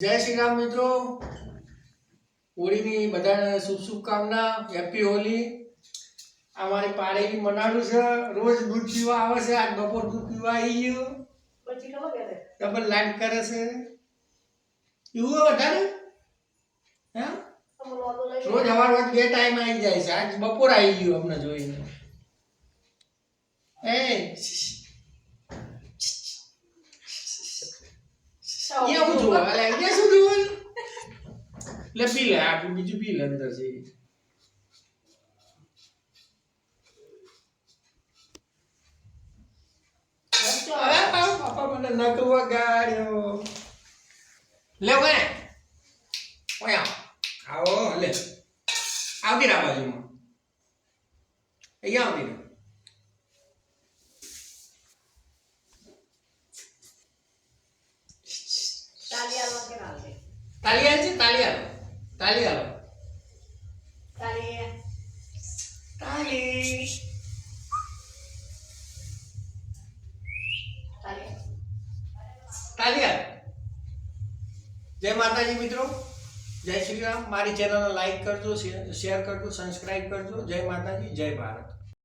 જય શ્રી રામ મિત્રો. હોળીની બધાને શુભ શુભકામના. હેપી હોલી અમારી પાડેલી મનાડું છે. રોજ દૂધ પીવા આવે છે. આજ બપોર દૂધ પીવા આવી ગયું. ડબલ લાઈટ કરે? છે. એવું વધારે? હે? રોજ સવાર વખત બે ટાઈમ આવી જાય છે. આજ બપોર આવી ગયો અમને જોઈને. એ અહીંયા હું જોવા અલે અહીંયા શું જોવું લે પી લે આ બીજું પી લે અંદર છે પાપા મને નકવા ગાડ્યો લે ઓય ઓય આવો લે આવતી રા બાજુમાં અહીંયા આવતી રા તાલિયાનો કે ના લે છે તાલિયા તાલી તાલી આલ જય માતાજી મિત્રો જય શ્રી રામ મારી ચેનલને લાઈક કરજો શેર કરજો સબસ્ક્રાઇબ કરજો. જય માતાજી, જય ભારત.